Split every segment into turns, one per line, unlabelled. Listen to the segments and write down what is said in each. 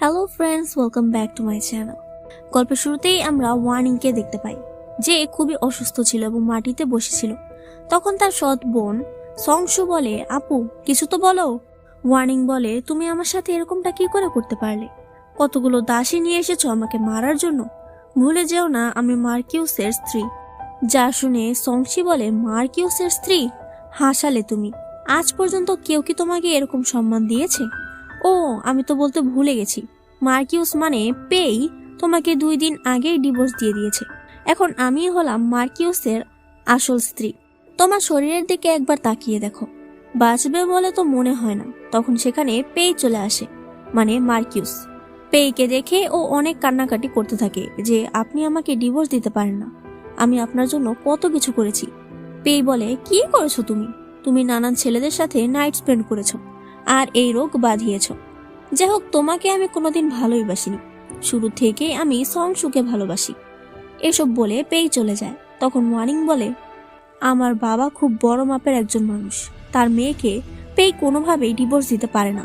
Hello friends welcome back to my channel গল্পের শুরুতেই আমরা ওয়ার্নিংকে দেখতে পাই, যে খুবই অসুস্থ ছিল এবং মাটিতে বসেছিল। তখন তার সৎ বোন সংশু বলে, আপু, কিছু তো বলো। ওয়ার্নিং বলে, তুমি আমার সাথে এরকমটা কি করে করতে পারলে? কতগুলো দাসী নিয়ে এসেছ আমাকে মারার জন্য? ভুলে যেও না, আমি মার্কিউসের স্ত্রী। যা শুনে সংশি বলে মার্কিউসের স্ত্রী? হাসালে তুমি। আজ পর্যন্ত কেউ কি তোমাকে এরকম সম্মান দিয়েছে? ও, আমি তো বলতে ভুলে গেছি। মার্কিউস মানে পেই তোমাকে দুই দিন আগেই ডিভোর্স দিয়ে দিয়েছে। এখন আমি হলাম মার্কিউসের আসল স্ত্রী। তোমার শরীরের দিকে একবার তাকিয়ে দেখো। বাঁচবে বলে তো মনে হয় না। তখন সেখানে পেই চলে আসে মানে মার্কিউস। পেইকে দেখে ও অনেক কান্নাকাটি করতে থাকে যে আপনি আমাকে ডিভোর্স দিতে পারেন না। আমি আপনার জন্য কত কিছু করেছি। পেই বলে, কি করেছ তুমি? তুমি নানান ছেলেদের সাথে নাইট স্পেন্ড করেছ। আর এই রোগ বাঁধিয়েছ। যাই হোক তোমাকে আমি কোনোদিন ভালোই বাসিনি। শুরু থেকেই আমি সংসুকে ভালোবাসি। এসব বলে পেই চলে যায়। তখন ওয়ানিং বলে, আমার বাবা খুব বড় মাপের একজন মানুষ। তার মেয়েকে পেই কোনোভাবেই ডিভোর্স দিতে পারে না।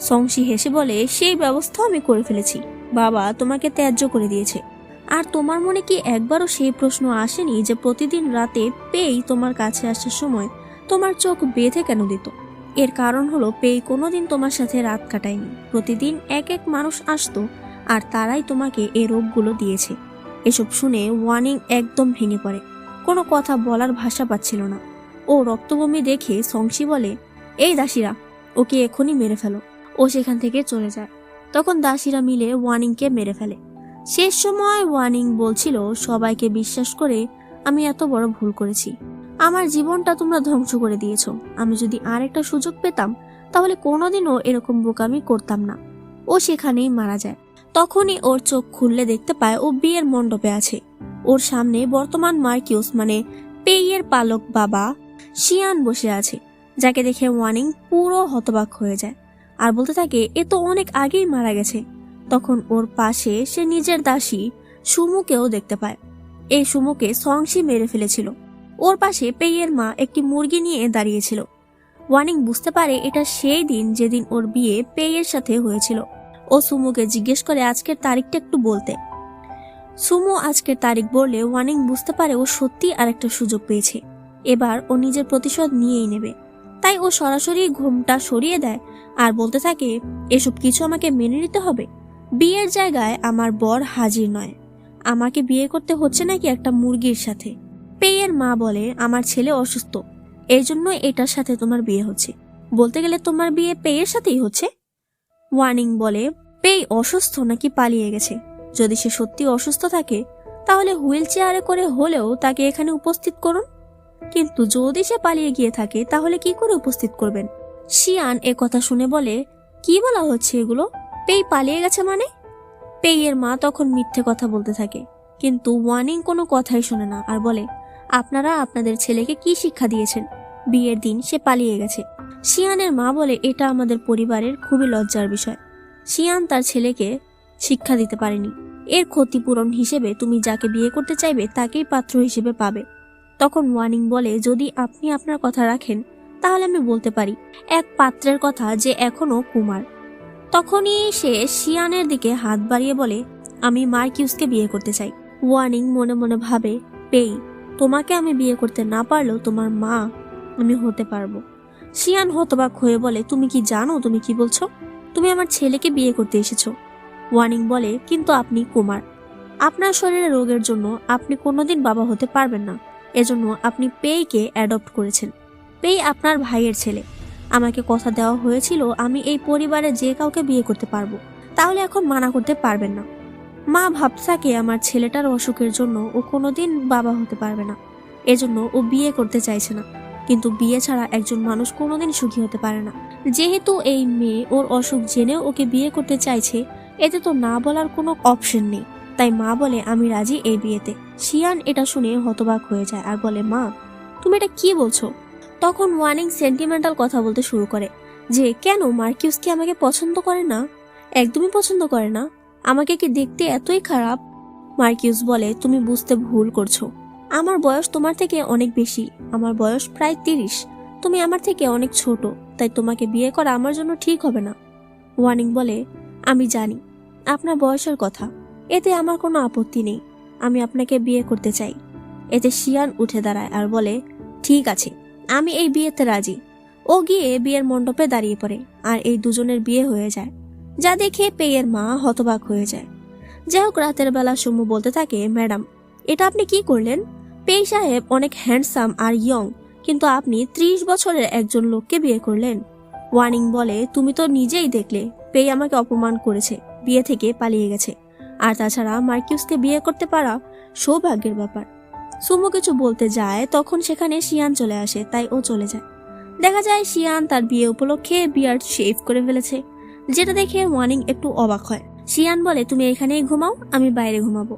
সংসি হেসে বলে, সেই ব্যবস্থা আমি করে ফেলেছি। বাবা তোমাকে ত্যায্য করে দিয়েছে। আর তোমার মনে কি একবারও সেই প্রশ্ন আসেনি যে প্রতিদিন রাতে পেই তোমার কাছে আসার সময় তোমার চোখ বেঁধে কেন দিত? এর কারণ হলো পেই কোনোদিন তোমার সাথে রাত কাটায়নি। প্রতিদিন এক এক মানুষ আসতো আর তারাই তোমাকে এ রোগগুলো দিয়েছে। এসব শুনে ওয়ানিং একদম ভেঙে পড়ে। কোনো কথা বলার ভাষা পাচ্ছিল না। ও রক্তবমি দেখে সংসি বলে, এই দাসীরা, ওকে এখনই মেরে ফেলো। ও সেখান থেকে চলে যায়। তখন দাসীরা মিলে ওয়ানিংকে মেরে ফেলে। শেষ সময় ওয়ানিং বলছিল, সবাইকে বিশ্বাস করে আমি এত বড় ভুল করেছি। আমার জীবনটা তোমরা ধ্বংস করে দিয়েছ। আমি যদি আর একটা সুযোগ পেতাম, তাহলে কোনোদিনও এরকম বোকামি করতাম না। ও সেখানেই মারা যায়। তখনই ওর চোখ খুললে দেখতে পায় ও বিয়ের মণ্ডপে আছে। ওর সামনে বর্তমান মার্কিউস মানে পেইয়ের পালক বাবা শিয়ান বসে আছে, যাকে দেখে ওয়ানিং পুরো হতবাক হয়ে যায়। আর বলতে থাকে, এ তো অনেক আগেই মারা গেছে। তখন ওর পাশে সে নিজের দাসী সুমুকেও দেখতে পায়। এই সুমুকে সংসি মেরে ফেলেছিল। ওর পাশে পেইয়ের মা একটি মুরগি নিয়ে দাঁড়িয়েছিল। ওয়ানিং বুঝতে পারে এটা সেই দিন যেদিন ওর বিয়ে পেইয়ের সাথে হয়েছিল। ও সুমুকে জিজ্ঞেস করে আজকের তারিখটা একটু বলতে। সুমু আজকের তারিখ বললে ওয়ানিং বুঝতে পারে ও সত্যি আরেকটা সুযোগ পেয়েছে। এবার ও নিজের প্রতিশোধ নিয়েই নেবে। তাই ও সরাসরি ঘুমটা সরিয়ে দেয় আর বলতে থাকে, এসব কিছু আমাকে মেনে নিতে হবে? বিয়ের জায়গায় আমার বর হাজির নয়। আমাকে বিয়ে করতে হচ্ছে নাকি একটা মুরগির সাথে? পেয়ের মা বলে আমার ছেলে অসুস্থ। এই জন্য এটার সাথে তোমার বিয়ে হচ্ছে। বলতে গেলে তোমার বিয়ে পেয়ের সাথেই হচ্ছে। ওয়ার্নিং বলে, পেই অসুস্থ নাকি পালিয়ে গেছে। যদি সে সত্যি অসুস্থ থাকে, তাহলে হুইল চেয়ারে করে হলেও তাকে এখানে উপস্থিত করুন। কিন্তু যদি সে পালিয়ে গিয়ে থাকে, তাহলে কি করে উপস্থিত করবেন? শিয়ান এ কথা শুনে বলে, কি বলা হচ্ছে এগুলো? পেই পালিয়ে গেছে মানে? পেইয়ের মা তখন মিথ্যে কথা বলতে থাকে, কিন্তু ওয়ার্নিং কোনো কথাই শোনে না আর বলে আপনারা আপনাদের ছেলেকে কি শিক্ষা দিয়েছেন? বিয়ের দিন সে পালিয়ে গেছে। শিয়ানের মা বলে এটা আমাদের পরিবারের খুবই লজ্জার বিষয়। শিয়ান তার ছেলেকে শিক্ষা দিতে পারেনি। এর ক্ষতিপূরণ হিসেবে তুমি যাকে বিয়ে করতে চাইবে তাকেই পাত্র হিসেবে পাবে। তখন ওয়ার্নিং বলে, যদি আপনি আপনার কথা রাখেন, তাহলে আমি বলতে পারি, এক পাত্রের কথা যে এখনও কুমার। তখনই সে শিয়ানের দিকে হাত বাড়িয়ে বলে, আমি মার্কিউসকে বিয়ে করতে চাই। ওয়ার্নিং মনে মনে ভাবে, পেই তোমাকে আমি বিয়ে করতে না পারলেও তোমার মা আমি হতে পারব। শিয়ান হতবাক হয়ে বলে, তুমি কি জানো? তুমি কি বলছো? তুমি আমার ছেলেকে বিয়ে করতে এসেছ। ওয়ার্নিং বলে, কিন্তু আপনি কুমার। আপনার শরীরে রোগের জন্য আপনি কোনোদিন বাবা হতে পারবেন না। এজন্য আপনি পেইকে অ্যাডপ্ট করেছেন। পেই আপনার ভাইয়ের ছেলে। আমাকে কথা দেওয়া হয়েছিল, আমি এই পরিবারে যে কাউকে বিয়ে করতে পারব। তাহলে এখন মানা করতে পারবেন না। মা ভাবতে থাকে আমার ছেলেটার অসুখের জন্য ও কোনোদিন বাবা হতে পারবে না। এজন্য ও বিয়ে করতে চাইছে না। কিন্তু বিয়ে ছাড়া একজন মানুষ কোনোদিন সুখী হতে পারে না। যেহেতু এই মেয়ে ওর অসুখ জেনেও ওকে বিয়ে করতে চাইছে, এতে তো না বলার কোনো অপশন নেই। তাই মা বলে, আমি রাজি এই বিয়েতে। শিয়ান এটা শুনে হতবাক হয়ে যায় আর বলে, মা, তুমি এটা কি বলছো? তখন ওয়ানিং সেন্টিমেন্টাল কথা বলতে শুরু করে যে, কেন মার্কিউস কি আমাকে পছন্দ করে না? একদমই পছন্দ করে না। আমাকে কি দেখতে এতই খারাপ? মার্কিউস বলে, তুমি বুঝতে ভুল করছ। আমার বয়স তোমার থেকে অনেক বেশি। আমার বয়স প্রায় তিরিশ। তুমি আমার থেকে অনেক ছোট, তাই তোমাকে বিয়ে করা আমার জন্য ঠিক হবে না। ওয়ার্নিং বলে, আমি জানি। আপনার বয়সের কথা। এতে আমার কোনো আপত্তি নেই। আমি আপনাকে বিয়ে করতে চাই। এতে শিয়ান উঠে দাঁড়ায় আর বলে, ঠিক আছে। আমি এই বিয়েতে রাজি। ও গিয়ে বিয়ের মণ্ডপে দাঁড়িয়ে পড়ে, আর এই দুজনের বিয়ে হয়ে যায়। যা দেখে পেয়ের মা হতবাক হয়ে যায়। যাই হোক, রাতের বেলা সুমু বলতে থাকে, ম্যাডাম, এটা আপনি কি করলেন? পেই সাহেব অনেক হ্যান্ডসাম আর ইয়ং, কিন্তু আপনি ত্রিশ বছরের একজন লোককে বিয়ে করলেন। ওয়ার্নিং বলে, তুমি তো নিজেই দেখলে, পেই আমাকে অপমান করেছে, বিয়ে থেকে পালিয়ে গেছে। আর তাছাড়া মার্কিউসকে বিয়ে করতে পারা সৌভাগ্যের ব্যাপার। সুমু কিছু বলতে যায়, তখন সেখানে শিয়ান চলে আসে, তাই ও চলে যায়। দেখা যায় শিয়ান তার বিয়ে উপলক্ষে বিয়ার্ড শেভ করে ফেলেছে। যেটা দেখে ওয়ানিং একটু অবাক হয়। শিয়ান বলে, তুমি এখানেই ঘুমাও, আমি বাইরে ঘুমাবো।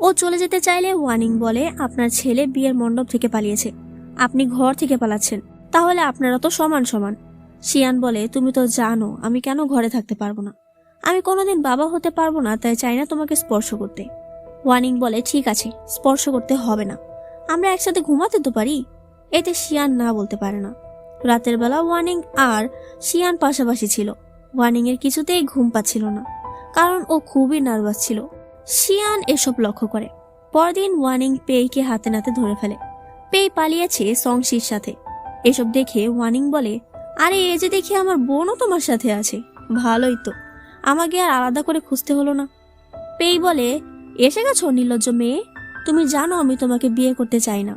ও চলে যেতে চাইলে ওয়ানিং বলে, আপনার ছেলে বিয়ের মণ্ডপ থেকে পালিয়েছে। আপনি ঘর থেকে পালাচ্ছেন। তাহলে আপনারা তো সমান সমান। শিয়ান বলে, তুমি তো জানো, আমি কেন ঘরে থাকতে পারব না? আমি কোনোদিন বাবা হতে পারব না, তাই চাই না তোমাকে স্পর্শ করতে। ওয়ানিং বলে, ঠিক আছে, স্পর্শ করতে হবে না। আমরা একসাথে ঘুমাতে তো পারি? এতে শিয়ান না বলতে পারে না। রাতের বেলা ওয়ার্নিং আর শিয়ান পাশাপাশি ছিল। ওয়ার্নিং এর কিছুতেই ঘুম পাচ্ছিল না, কারণ ও খুবই নার্ভাস ছিল। শিয়ান এসব লক্ষ্য করে। পরদিন ওয়ার্নিং পেইকে হাতে নাতে ধরে ফেলে। পেই পালিয়েছে সংশির সাথে। এসব দেখে ওয়ার্নিং বলে, আরে এ যে দেখি আমার বোনও তোমার সাথে আছে। ভালোই তো। আমাকে আর আলাদা করে খুঁজতে হলো না। পেই বলে, এসে গেছো নির্লজ্জ মেয়ে? তুমি জানো আমি তোমাকে বিয়ে করতে চাই না।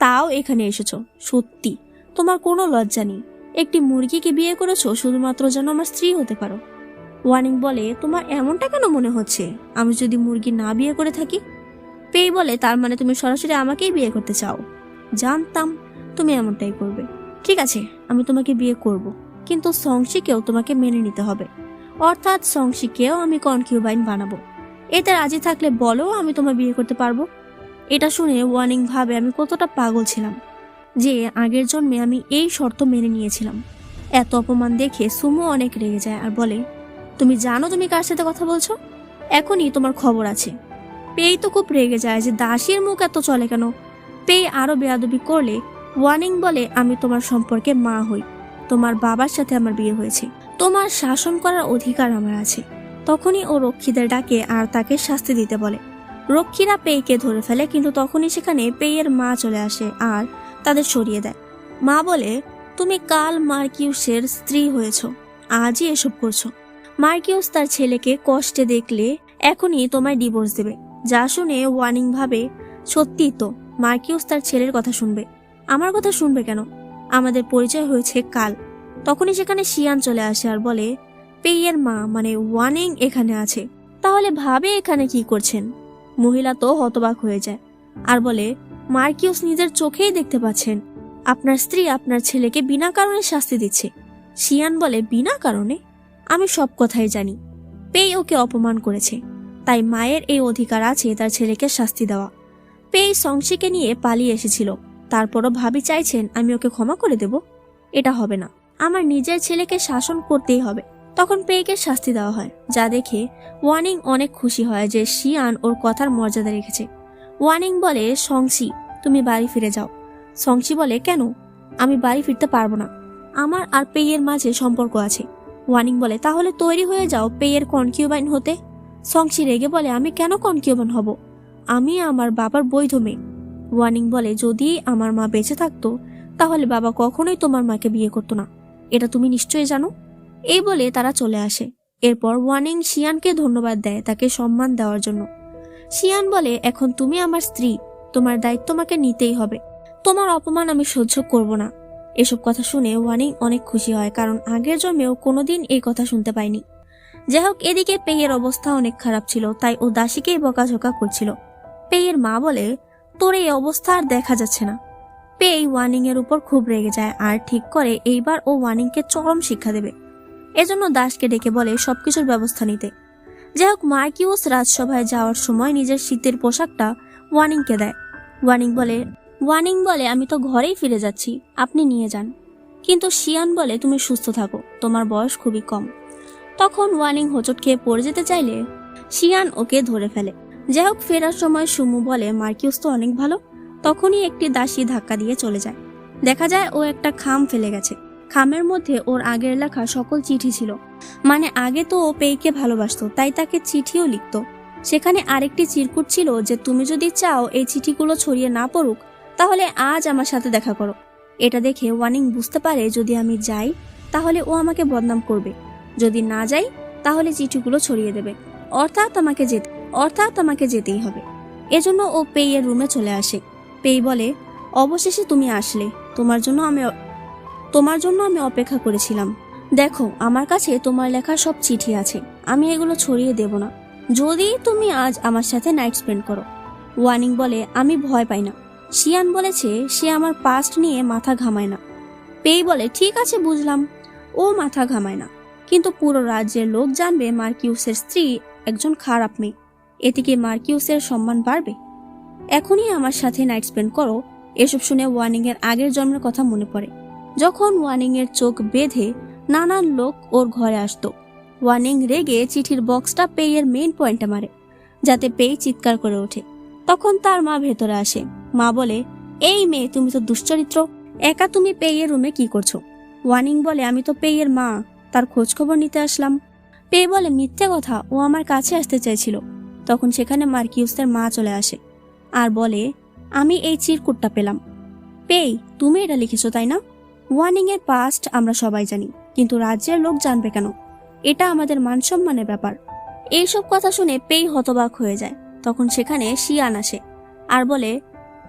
তাও এখানে এসেছ। সত্যি, তোমার কোনো লজ্জা নেই। একটি মুরগিকে বিয়ে করেছ, শুধুমাত্র যেন আমার স্ত্রী হতে পারো। ওয়ার্নিং বলে, তোমার এমনটা কেন মনে হচ্ছে? আমি যদি মুরগি না বিয়ে করে থাকি? পেই বলে, তার মানে তুমি সরাসরি আমাকেই বিয়ে করতে চাও। জানতাম তুমি এমনটাই করবে। ঠিক আছে, আমি তোমাকে বিয়ে করব, কিন্তু সংশিকেও তোমাকে মেনে নিতে হবে। অর্থাৎ সংশিকেও আমি কনকিউবাইন বানাবো। এতে রাজি থাকলে বলো, আমি তোমার বিয়ে করতে পারব? এটা শুনে ওয়ার্নিং ভাবে আমি কতটা পাগল ছিলাম। যে আগের জন্মে আমি এই শর্ত মেনে নিয়েছিলাম। এত অপমান দেখে সুমো অনেক রেগে যায় আর বলে, তুমি জানো তুমি কার সাথে কথা বলছো? এখনই তোমার খবর আছে। পেই তো খুব রেগে যায় যে দাসীর মুখ এত চলে কেন? পেই আরও বেয়াদবি করলে, ওয়ার্নিং বলে, আমি তোমার সম্পর্কে মা হই। তোমার বাবার সাথে আমার বিয়ে হয়েছে। তোমার শাসন করার অধিকার আমার আছে। তখনই ও রক্ষীদের ডাকে আর তাকে শাস্তি দিতে বলে। রক্ষীরা পেইকে ধরে ফেলে, কিন্তু তখনই সেখানে পেইয়ের মা চলে আসে আর তাদের সরিয়ে দেয়। মা বলে, তুমি কাল মার্কিউসের স্ত্রী হয়েছ, আজই এসব করছ। মার্কিউস তার ছেলেকে কষ্টে দেখলে এখনই তোমায় ডিভোর্স দেবে। যা শুনে ওয়ার্নিং ভাবে, সত্যিই তো, মার্কিউস তার ছেলের কথা শুনবে। আমার কথা শুনবে কেন? আমাদের পরিচয় হয়েছে কাল। তখনই সেখানে শিয়ান চলে আসে আর বলে, পেইয়ের মা মানে ওয়ানিং এখানে আছে। তাহলে ভাবে এখানে কি করছেন? মহিলা তো হতবাক হয়ে যায়। আর বলে মার্কিউস নিজের চোখেই দেখতে পাচ্ছেন। আপনার স্ত্রী আপনার ছেলেকে বিনা কারণে শাস্তি দিচ্ছে। শিয়ান বলে, বিনা কারণে? আমি সব কথাই জানি। পেই ওকে অপমান করেছে। তাই মায়ের এই অধিকার আছে তার ছেলেকে শাস্তি দেওয়া। পেই সংশিকে নিয়ে পালিয়ে এসেছিল। তারপরও ভাবি চাইছেন, আমি ওকে ক্ষমা করে দেব। এটা হবে না। আমার নিজের ছেলেকে শাসন করতেই হবে। তখন পেইকে শাস্তি দেওয়া হয়। যা দেখে ওয়ার্নিং অনেক খুশি হয় যে শিয়ান ওর কথার মর্যাদা রেখেছে। ওয়ার্নিং বলে সংসি তুমি বাড়ি ফিরে যাও। সংসি বলে, কেন? আমি বাড়ি ফিরতে পারব না। আমার আর পেইয়ের মাঝে সম্পর্ক আছে। ওয়ানিং বলে, তাহলে তৈরি হয়ে যাও পেইয়ের কনকিউবাইন হতে। সংসি রেগে বলে, আমি কেন কনকিউবাইন হব? আমি আমার বাবার বৈধ মেয়ে। ওয়ানিং বলে, যদি আমার মা বেঁচে থাকতো, তাহলে বাবা কখনোই তোমার মাকে বিয়ে করতো না। এটা তুমি নিশ্চয়ই জানো? এই বলে তারা চলে আসে। এরপর ওয়ানিং শিয়ানকে ধন্যবাদ দেয় তাকে সম্মান দেওয়ার জন্য। শিয়ান বলে, এখন তুমি আমার স্ত্রী, তোমার দায়িত্ব আমাকে নিতেই হবে। তোমার অপমান আমি সহ্য করব না। এসব কথা শুনে ওয়ানিং অনেক খুশি হয়, কারণ আগের জন্মেও কোনোদিন এই কথা শুনতে পায়নি। যাই হোক, এদিকে পেয়ের অবস্থা অনেক খারাপ ছিল, তাই ও দাসীকেই বকাঝকা করছিল। পেয়ের মা বলে, তোর এই অবস্থা আর দেখা যাচ্ছে না। পেই ওয়ার্নিং এর উপর খুব রেগে যায় আর ঠিক করে এইবার ও ওয়ার্নিংকে চরম শিক্ষা দেবে। এজন্য দাসকে ডেকে বলে, সবকিছুর ব্যবস্থা নিতে। যাই হোক মার্কিউস রাজসভায় যাওয়ার সময় নিজের শীতের পোশাকটা ওয়ার্নিংকে দেয়। ওয়ার্নিং বলে, ওয়ানিং বলে, আমি তো ঘরেই ফিরে যাচ্ছি, আপনি নিয়ে যান। কিন্তু শিয়ান বলে, তুমি সুস্থ থাকো, তোমার বয়স খুবই কম। তখন ওয়ার্নিং হোঁচট খেয়ে পড়ে যেতে চাইলে শিয়ান ওকে ধরে ফেলে। যাই হোক ফেরার সময় সুমু বলে, মার্কিউস তো অনেক ভালো। তখনই একটি দাসী ধাক্কা দিয়ে চলে যায়। দেখা যায়, ও একটা খাম ফেলে গেছে। খামের মধ্যে ওর আগের লেখা সকল চিঠি ছিল। মানে আগে তো ও পেইকে ভালোবাসতো, তাই তাকে চিঠিও লিখত। সেখানে আরেকটি চিরকুট ছিল যে, তুমি যদি চাও এই চিঠিগুলো ছড়িয়ে না পড়ুক, তাহলে আজ আমার সাথে দেখা করো। এটা দেখে ওয়ানিং বুঝতে পারে, যদি আমি যাই, তাহলে ও আমাকে বদনাম করবে। যদি না যাই, তাহলে চিঠিগুলো ছড়িয়ে দেবে। অর্থাৎ আমাকে যেতে, অর্থাৎ আমাকে যেতেই হবে। এজন্য ও পেয়ের রুমে চলে আসে। পেই বলে, অবশেষে তুমি আসলে। তোমার জন্য আমি তোমার জন্য আমি অপেক্ষা করেছিলাম। দেখো, আমার কাছে তোমার লেখা সব চিঠি আছে। আমি এগুলো ছড়িয়ে দেব না। যদি তুমি আজ আমার সাথে নাইট স্পেন্ড করো। ওয়ানিং বলে, আমি ভয় পাই না। শিয়ান বলেছে, সে আমার পাস্ট নিয়ে মাথা ঘামায় না। পেই বলে, ঠিক আছে, বুঝলাম। ও মাথা ঘামায় না। কিন্তু পুরো রাজ্যের লোক জানবে মার্কিউসের স্ত্রী একজন খারাপ মেয়ে। এতে কি মার্কিউসের সম্মান বাড়বে। এখনই আমার সাথে নাইট স্পেন্ড করো। এসব শুনে ওয়ানিং এর আগের জন্মের কথা মনে পড়ে। যখন ওয়ানিং এর চোখ বেঁধে নানান লোক ওর ঘরে আসতো। ওয়ানিং রেগে চিঠির বক্সটা পেয়ের মেইন পয়েন্টে মারে, যাতে পেই চিৎকার করে ওঠে। তখন তার মা ভেতরে আসে। মা বলে, এই মেয়ে, তুমি তো দুশ্চরিত্র। একা তুমি পেয়ের রুমে কি করছ? ওয়ানিং বলে, আমি তো পেয়ের মা। তার খোঁজ খবর নিতে আসলাম। পেয়ে বলে, মিথ্যে কথা, ও আমার কাছে আসতে চাইছিল। তখন সেখানে মার্কিউসের মা চলে আসে আর বলে, আমি এই চিরকুটটা পেলাম। পেই, তুমি এটা লিখেছো, তাই না? ওয়ার্নিং এর পাস্ট আমরা সবাই জানি, কিন্তু রাজ্যের লোক জানবে কেন? এটা আমাদের মান সম্মানের ব্যাপার। এইসব কথা শুনে পেই হতবাক হয়ে যায়, তখন সেখানে শিয়ান আসে আর বলে,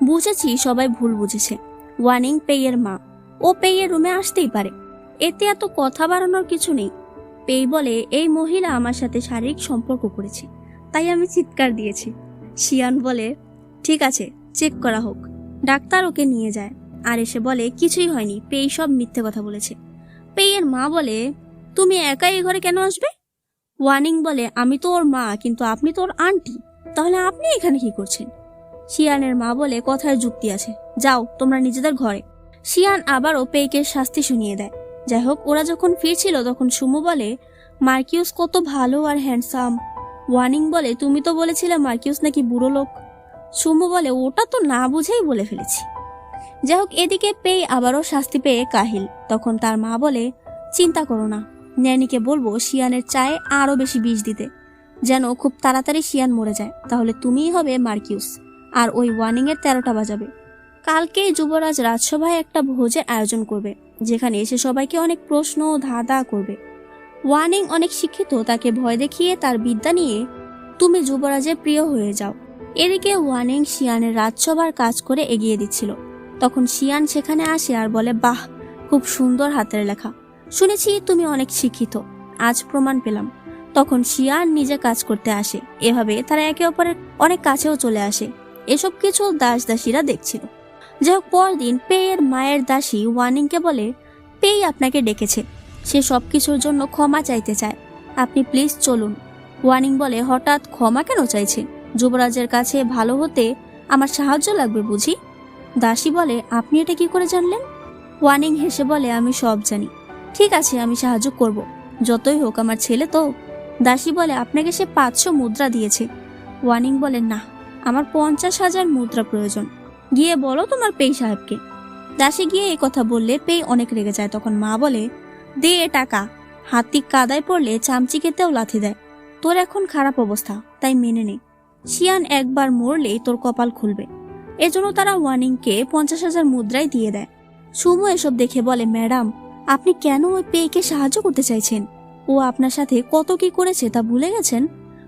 বুঝেছি, সবাই ভুল বুঝেছে। ওয়ার্নিং পেয়ের মা। ও পেয়ের রুমে আসতেই পারে। এতে এত কথা বাড়ানোর কিছু নেই। পেই বলে, এই মহিলা আমার সাথে শারীরিক সম্পর্ক করেছে, তাই আমি চিৎকার দিয়েছি। শিয়ান বলে, ঠিক আছে চেক করা হোক। ডাক্তার ওকে নিয়ে যায়। আর এসে বলে, কিছুই হয়নি, পেই সব মিথ্যে কথা বলেছে। পেয়ের মা বলে, তুমি একাই এই ঘরে কেন আসবে? ওয়ানিং বলে, আমি তো ওর মা, কিন্তু আপনি তো ওর আন্টি, তাহলে আপনি এখানে কি করছেন? শিয়ানের মা বলে কথায় যুক্তি আছে, যাও, তোমরা নিজেদের ঘরে। শিয়ান আবারও পেইকে শাস্তি শুনিয়ে দেয়। যাই হোক, ওরা যখন ফিরছিল, তখন সুমু বলে, মার্কিউস কত ভালো আর হ্যান্ডসাম। ওয়ানিং বলে, তুমি তো বলেছিলে মার্কিউস নাকি বুড়ো লোক। সুমু বলে, ওটা তো না বুঝেই বলে ফেলেছি। যাই হোক এদিকে পেয়ে আবারও শাস্তি পেয়ে কাহিল। তখন তার মা বলে, চিন্তা করো না, ন্যানিকে বলব শিয়ানের চায়ে আরও বেশি বিষ দিতে। যেন খুব তাড়াতাড়ি শিয়ান মরে যায়, তাহলে তুমিই হবে মার্কিউস, আর ওই ওয়ার্নিং এর তেরোটা বাজাবে। কালকেই যুবরাজ রাজসভায় একটা ভোজের আয়োজন করবে, যেখানে এসে সবাইকে অনেক প্রশ্ন ধাঁধা করবে। ওয়ার্নিং অনেক শিক্ষিত, তাকে ভয় দেখিয়ে তার বিদ্যা নিয়ে তুমি যুবরাজের প্রিয় হয়ে যাও। এদিকে ওয়ানিং শিয়ানের রাজসভার কাজ করে এগিয়ে দিচ্ছিল। তখন শিয়ান সেখানে আসে আর বলে, বাহ, খুব সুন্দর হাতের লেখা। শুনেছি তুমি অনেক শিক্ষিত। আজ প্রমাণ পেলাম। তখন শিয়ান নিজে কাজ করতে আসে। এভাবে তারা একে অপরের অনেক কাছেও চলে আসে। এসব কিছু দাস দাসীরা দেখছিল। যাই হোক, পরদিন পেয়ের মায়ের দাসী ওয়ানিংকে বলে, পেই আপনাকে ডেকেছে। সে সব কিছুর জন্য ক্ষমা চাইতে চায়। আপনি প্লিজ চলুন। ওয়ানিং বলে, হঠাৎ ক্ষমা কেন চাইছে? যুবরাজের কাছে ভালো হতে আমার সাহায্য লাগবে বুঝি? দাসী বলে, আপনি এটা কি করে জানলেন? ওয়ানিং হেসে বলে, আমি সব জানি। ঠিক আছে, আমি সাহায্য করব। যতই হোক, আমার ছেলে তো। দাসী বলে, আপনাকে সে পাঁচশো মুদ্রা দিয়েছে। ওয়ানিং বলে, না, আমার পঞ্চাশ হাজার মুদ্রা প্রয়োজন। গিয়ে বলো তোমার পেই সাহেবকে। দাসী গিয়ে এই কথা বললে, পেই অনেক রেগে যায়। তখন মা বলে, দে এ টাকা। হাতি কাদায় পড়লে চামচি খেতেও লাথি দেয়। তোর এখন খারাপ অবস্থা, তাই মেনে নে। শিয়ান একবার মরলেই তোর কপাল খুলবে। এজন্য তারা ওয়ানিংকে পঞ্চাশ হাজার মুদ্রায় দিয়ে দেয়। সুমু এসব দেখে বলে, ম্যাডাম, আপনি কেন ওই পেয়েকে সাহায্য করতে চাইছেন? ও আপনার সাথে কত কি করেছে তা ভুলে গেছেন?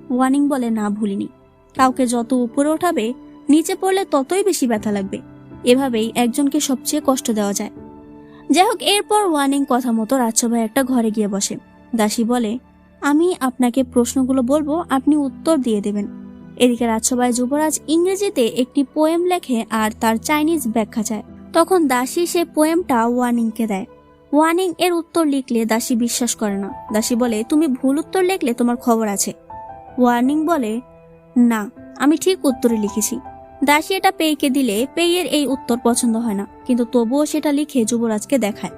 ওয়ানিং বলে, না, ভুলিনি। কাউকে যত উপরে ওঠাবে, নিচে পড়লে ততই বেশি ব্যথা লাগবে। এভাবেই একজনকে সবচেয়ে কষ্ট দেওয়া যায়। যাই হোক এরপর ওয়ানিং কথা মতো রাজসভায় একটা ঘরে গিয়ে বসে। দাসী বলে, আমি আপনাকে প্রশ্নগুলো বলব, আপনি উত্তর দিয়ে দেবেন। এদিকে রাজসভায় যুবরাজ ইংরেজিতে একটি পোয়েম লেখে আর তার চাইনিজ ব্যাখ্যা চায়। তখন দাসী সে পোয়েমটা ওয়ানিংকে দেয়। ওয়ানিং এর উত্তর লিখলে দাসী বিশ্বাস করে না। দাসী বলে, তুমি ভুল উত্তর লিখলে তোমার খবর আছে। ওয়ার্নিং বলে, না, আমি ঠিক উত্তরে লিখেছি। দাসী এটা পেইকে দিলে পেইয়ের এই উত্তর পছন্দ হয় না, কিন্তু তবুও সেটা লিখে যুবরাজকে দেখায়।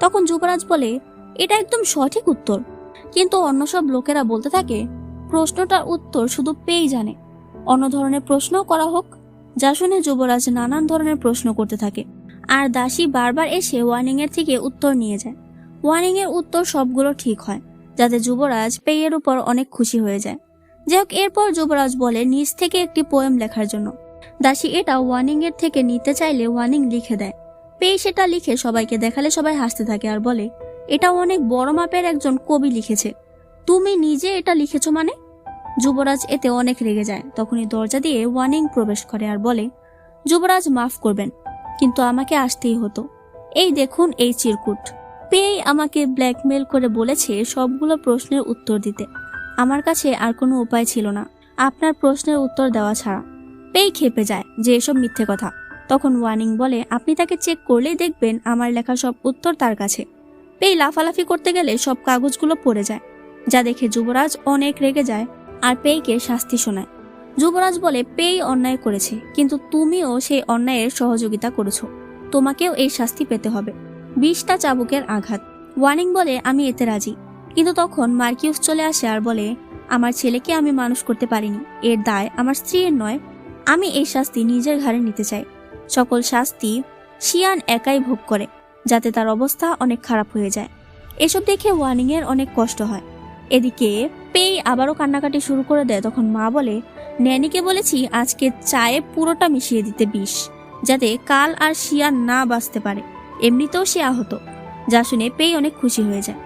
তখন যুবরাজ বলে, এটা একদম সঠিক উত্তর। কিন্তু অন্য সব লোকেরা বলতে থাকে, প্রশ্নটার উত্তর শুধু পেই জানে। অন্য ধরনের প্রশ্নও করা হোক, যা শুনে যুবরাজ নানান ধরনের প্রশ্ন করতে থাকে। আর দাসী বারবার এসে ওয়ার্নিং এর থেকে উত্তর নিয়ে যায়। ওয়ার্নিং এর উত্তর সবগুলো ঠিক হয়, যাতে যুবরাজ পেয়ের উপর অনেক খুশি হয়ে যায়। যাই হোক এরপর যুবরাজ বলে নিজ থেকে একটি পোয়েম লেখার জন্য। দাসী এটা ওয়ার্নিং এর থেকে নিতে চাইলে ওয়ার্নিং লিখে দেয়। পেয়ে সেটা লিখে সবাইকে দেখালে সবাই হাসতে থাকে আর বলে, এটা অনেক বড় মাপের একজন কবি লিখেছে। তুমি নিজে এটা লিখেছো মানে? যুবরাজ এতে অনেক রেগে যায়। তখনই দরজা দিয়ে ওয়ানিং প্রবেশ করে আর বলে, যুবরাজ, মাফ করবেন, কিন্তু আমাকে আসতেই হতো। এই দেখুন এই চিরকুট। পেয়েই আমাকে ব্ল্যাকমেল করে বলেছে সবগুলো প্রশ্নের উত্তর দিতে। আমার কাছে আর কোনো উপায় ছিল না। আপনার প্রশ্নের উত্তর দেওয়া ছাড়া। পেই খেপে যায় যে এসব মিথ্যে কথা। তখন ওয়ার্নিং বলে, আপনি তাকে চেক করলেই দেখবেন আমার লেখা সব উত্তর তার কাছে। পেই লাফালাফি করতে গেলে সব কাগজগুলো পড়ে যায়। যা দেখে যুবরাজ অনেক রেগে যায়। আর পেইকে শাস্তি শোনায়। যুবরাজ বলে, পেই অন্যায় করেছে, কিন্তু তুমিও সেই অন্যায়ের সহযোগিতা করেছ। তোমাকেও এই শাস্তি পেতে হবে। বিশটা চাবুকের আঘাত। ওয়ার্নিং বলে, আমি এতে রাজি। কিন্তু তখন মার্কিউস চলে আসে আর বলে, আমার ছেলেকে আমি মানুষ করতে পারিনি। এর দায় আমার স্ত্রীর নয়। আমি এই শাস্তি নিজের ঘাড়ে নিতে চাই। সকল শাস্তি শিয়ান একাই ভোগ করে, যাতে তার অবস্থা অনেক খারাপ হয়ে যায়। এসব দেখে ওয়ার্নিং এর অনেক কষ্ট হয়। এদিকে পেই আবারও কান্নাকাটি শুরু করে দেয়, তখন মা বলে, ন্যানিকে বলেছি আজকে চায়ে পুরোটা মিশিয়ে দিতে বিষ, যাতে কাল আর শিয়ান না বাঁচতে পারে। এমনিতেও সে আহত। যা শুনে পেই অনেক খুশি হয়ে যায়।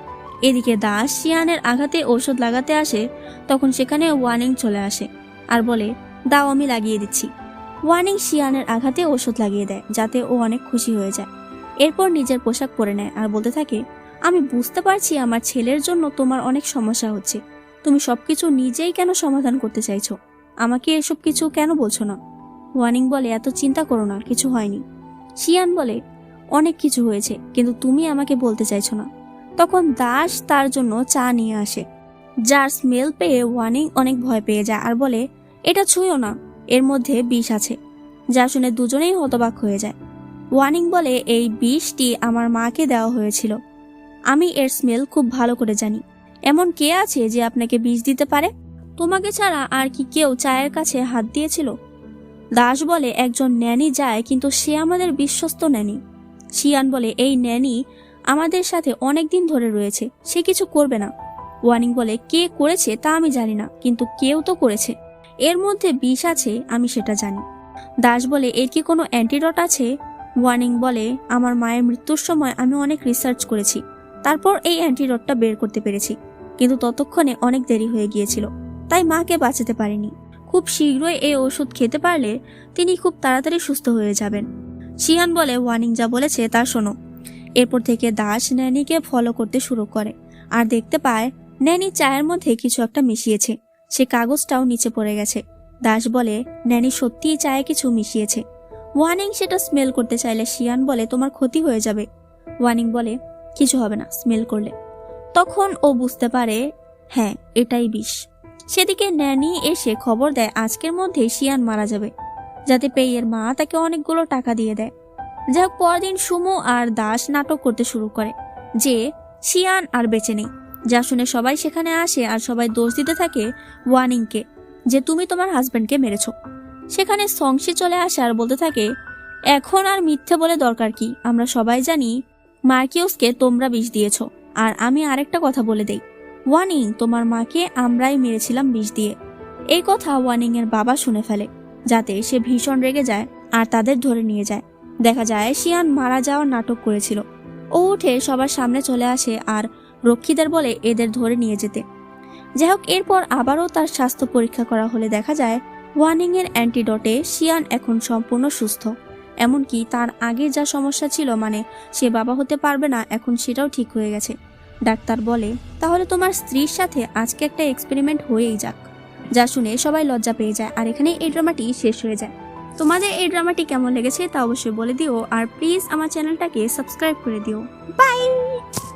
এদিকে দাস শিয়ানের আঘাতে ঔষধ লাগাতে আসে, তখন সেখানে ওয়ার্নিং চলে আসে আর বলে, দাও আমি লাগিয়ে দিচ্ছি। ওয়ার্নিং শিয়ানের আঘাতে ওষুধ লাগিয়ে দেয়, যাতে ও অনেক খুশি হয়ে যায়। এরপর নিজের পোশাক পরে নেয় আর বলতে থাকে আমি বুঝতে পারছি আমার ছেলের জন্য তোমার অনেক সমস্যা হচ্ছে। তুমি সবকিছু নিজেই কেন সমাধান করতে চাইছো? আমাকে এসব কিছু কেন বলছো না? ওয়ানিং বলে, এত চিন্তা করো না, কিছু হয়নি। শিয়ান বলে, অনেক কিছু হয়েছে, কিন্তু তুমি আমাকে বলতে চাইছো না। তখন দাস তার জন্য চা নিয়ে আসে। যার স্মেল পেয়ে ওয়ানিং অনেক ভয় পেয়ে যায় আর বলে, এটা ছুঁয়ো না, এর মধ্যে বিষ আছে। যা শুনে দুজনেই হতবাক হয়ে যায়। ওয়ানিং বলে, এই বিষটি আমার মাকে দেওয়া হয়েছিল। আমি এর স্মেল খুব ভালো করে জানি। এমন কে আছে যে আপনাকে বিষ দিতে পারে? তোমাকে ছাড়া আর কি কেউ চায়ের কাছে হাত দিয়েছিল? দাস বলে, একজন ন্যানি যায়, কিন্তু সে আমাদের বিশ্বস্ত ন্যানি। শিয়ান বলে, এই ন্যানি আমাদের সাথে অনেক দিন ধরে রয়েছে, সে কিছু করবে না। ওয়ার্নিং বলে, কে করেছে তা আমি জানি না, কিন্তু কেউ তো করেছে। এর মধ্যে বিষ আছে, আমি সেটা জানি। দাস বলে, এর কি কোনো অ্যান্টিডট আছে? ওয়ার্নিং বলে, আমার মায়ের মৃত্যুর সময় আমি অনেক রিসার্চ করেছি। তারপর এই অ্যান্টিডটটা বের করতে পেরেছি। কিন্তু ততক্ষণে অনেক দেরি হয়ে গিয়েছিল, তাই মাকে বাঁচাতে পারিনি। খুব শীঘ্রই এই ওষুধ খেতে পারলে তিনি খুব তাড়াতাড়ি সুস্থ হয়ে যাবেন। শিয়ান বলে ওয়ার্নিং যা বলেছে তা শোনো। এরপর থেকে দাস ন্যানিকে ফলো করতে শুরু করে আর দেখতে পায়, ন্যানি চায়ের মধ্যে কিছু একটা মিশিয়েছে। সে কাগজটাও নিচে পড়ে গেছে। দাস বলে, ন্যানি সত্যিই চায়ে কিছু মিশিয়েছে। ওয়ানিং সেটা স্মেল করতে চাইলে শিয়ান বলে, তোমার ক্ষতি হয়ে যাবে। ওয়ানিং বলে কিছু হবে না স্মেল করলে। তখন ও বুঝতে পারে হ্যাঁ এটাই বিষ। সেদিকে ন্যানি এসে খবর দেয়, আজকের মধ্যেই শিয়ান মারা যাবে। যাতে পেয়ের মা তাকে অনেকগুলো টাকা দিয়ে দেয়। যাই হোক পরদিন সুমো আর দাস নাটক করতে শুরু করে, যে শিয়ান আর বেঁচে নেই। যা শুনে সবাই সেখানে আসে আর সবাই দোষ দিতে থাকে ওয়ানিংকে, যে তুমি তোমার হাজব্যান্ডকে মেরেছ। সেখানে সংশি চলে আসে আর বলতে থাকে, এখন আর মিথ্যে বলে দরকার কি? আমরা সবাই জানি মার্কিউসকে তোমরা বিষ দিয়েছ। আর আমি আরেকটা কথা বলে দেই। ওয়ানিং তোমার মাকে আমরাই মেরেছিলাম বিষ দিয়ে। এই কথা ওয়ানিং এর বাবা শুনে ফেলে, যাতে সে ভীষণ রেগে যায় আর তাদের ধরে নিয়ে যায়। দেখা যায়, শিয়ান মারা যাওয়ার নাটক করেছিল। ও উঠে সবার সামনে চলে আসে আর রক্ষীদের বলে এদের ধরে নিয়ে যেতে। যাই হোক এরপর আবারও তার স্বাস্থ্য পরীক্ষা করা হলে দেখা যায় ওয়ার্নিং এর অ্যান্টিডোটে শিয়ান এখন সম্পূর্ণ সুস্থ। এমনকি তার আগে যা সমস্যা ছিল মানে সে বাবা হতে পারবে না, এখন সেটাও ঠিক হয়ে গেছে। ডাক্তার বলে, তাহলে তোমার স্ত্রীর সাথে আজকে একটা এক্সপেরিমেন্ট হয়েই যাক। যা শুনে সবাই লজ্জা পেয়ে যায়, আর এখানে এই ড্রামাটি শেষ হয়ে যায়। তোমাদের এই ড্রামাটি কেমন লেগেছে তা অবশ্যই বলে দিও, আর প্লিজ আমার চ্যানেলটাকে সাবস্ক্রাইব করে দিও। বাই